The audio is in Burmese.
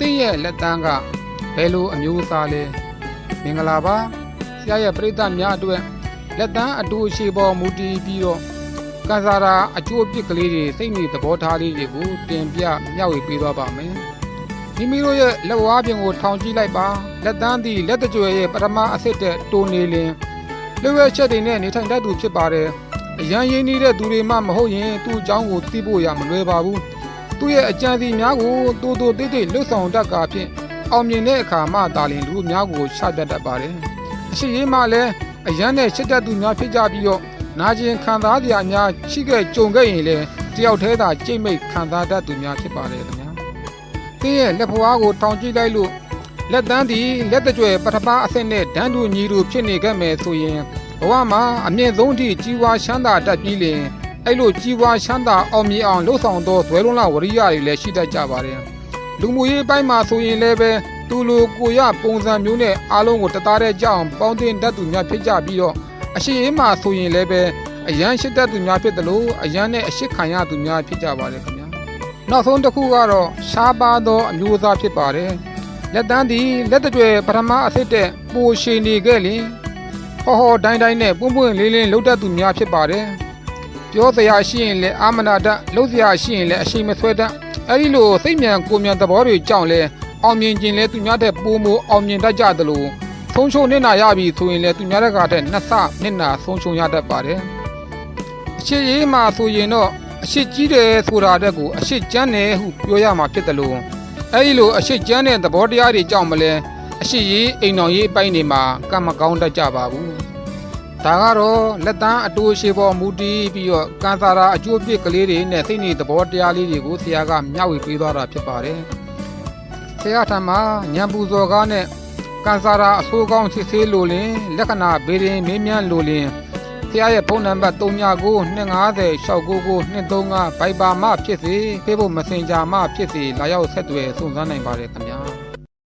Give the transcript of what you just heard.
တင်းရဲ့လက်တန်းကဘယ်လိုအမျိုးအစားလဲမင်္ဂလာပါဆရာရဲ့ပြိဿများအတွက်လက်တန်းအတူအရှိပေါ်မူတည်ပြီးတော့ကန်စာရာအကျိုးအပြစ်ကလေးတွေစိတ်နေသဘောထားလေးတွေကိုတင်ပြမျှဝေပေးသွားပါမယ်မိမိတို့ရဲ့လက်ဝါးပြင်ကိုထောင်ကြည့်လိုက်ပါလက်တန်းသည်လက်တကြွယ်ရဲ့ပထမအဆင့်တဲ့တိုးနေလင်လွယ်ဝဲချက်တွေနဲ့နေထိုင်တတ်သူဖြစ်ပါတယ်အရန်ရင်းနေတဲ့သူတွေမှမဟုတ်ရင်သူ့အကြောင်းကိုသိဖို့ရမလွယ်ပါဘူး သူ့ရဲ့အကြံစီများကိုတိုးတိုးတိတ်တိတ်လွတ်ဆောင်တတ်ကာဖြင့်အောင်မြင်တဲ့အခါမှတာလင်လူများကိုချတတ်တတ်ပါတယ်။အရှိရေးမှလည်းအရန်နဲ့ချစ်တတ်သူများဖြစ်ကြပြီးတော့နာကျင်ခံစားစရာများရှိခဲ့ကြုံခဲ့ရင်လည်းတယောက်တည်းသာကြိတ်မိတ်ခံစားတတ်သူများဖြစ်ပါတယ်ခင်ဗျာ။တင်းရဲ့လက်ဖွားကိုထောင်ကြည့်လိုက်လို့လက်တန်းသည်လက်တကြွယ်ပထမအဆင့်နဲ့ဒန်းတူညီတူဖြစ်နေခဲ့မယ်ဆိုရင်ဘဝမှာအမြင့်ဆုံးထိကြီးဝါချမ်းသာတတ်ပြီးလင် အဲ့လိုကြီးပွားချမ်းသာအောင်မြင်အောင်လှုပ်ဆောင်သောဇွဲလုံးလဝရိယတွေလည်းရှိတတ်ကြပါတယ်။လူမှုရေးပိုင်းမှာဆိုရင်လည်းပဲသူလိုကိုရပုံစံမျိုးနဲ့အားလုံးကိုတသားတည်းကြအောင်ပေါင်းတင်တတ်သူများဖြစ်ကြပြီးတော့အရှိရေးမှာဆိုရင်လည်းပဲအရန်ရှိတတ်သူများဖြစ်တယ်လို့အရန်နဲ့အရှိခံရသူများဖြစ်ကြပါတယ်ခင်ဗျာ။နောက်ဆုံးတစ်ခုကတော့ရှားပါသောအမျိုးအစားဖြစ်ပါတယ်။လက်တန်းသည်လက်တကြွယ်ပထမအဖြစ်တဲ့ပိုရှိနေခဲ့လင်ဟောဟောတိုင်းတိုင်းနဲ့ပွန့်ပွန့်လေးလေးလှုပ်တတ်သူများဖြစ်ပါတယ်။ ပြောစရာရှိရင်လည်းအာမနာတတ်လှုပ်စရာရှိရင်လည်းအရှိန်မဆွဲတတ်အဲ့ဒီလိုစိတ်မြန်ကိုယ်မြန်သဘောတွေကြောင့်လဲအောင်မြင်ခြင်းလဲသူများတဲ့ပိုမိုအောင်မြင်တတ်ကြသလိုဆုံးရှုံးနေနာရပြီဆိုရင်လဲသူများတဲ့ကတဲ့နှစ်ဆနစ်နာဆုံးရှုံးရတတ်ပါတယ်အရှိရေးမှာဆိုရင်တော့အရှိကြီးတယ်ဆိုတာတဲ့ကိုအရှိကျမ်းတယ်ဟုပြောရမှာဖြစ်တယ်လို့အဲ့ဒီလိုအရှိကျမ်းတဲ့သဘောတရားတွေကြောင့်မလဲအရှိရေးအိမ်တော်ရေးအပိုင်းတွေမှာကံမကောင်းတတ်ကြပါဘူး ဒါကတော့လက်တန်းအတူရှိပေါ်မူတည်ပြီးတော့ကန်စာရာအကျိုးပြစ်ကလေးတွေနဲ့စိတ်နေသဘောတရားလေးတွေကိုဆရာကမျှဝေပေးသွားတာဖြစ်ပါတယ်။ဆရာထံမှာညံပူဇော်ကားနဲ့ကန်စာရာအဆိုးကောင်းစစ်ဆေးလိုလင်လက္ခဏာဘေးရင်မင်းမြန်းလိုလင်ဆရာရဲ့ဖုန်းနံပါတ်39 250 699 235 Viber မှဖြစ်စေ Facebook Messenger မှဖြစ်စေလာရောက်ဆက်သွယ်စုံစမ်းနိုင်ပါတယ်ခင်ဗျာ။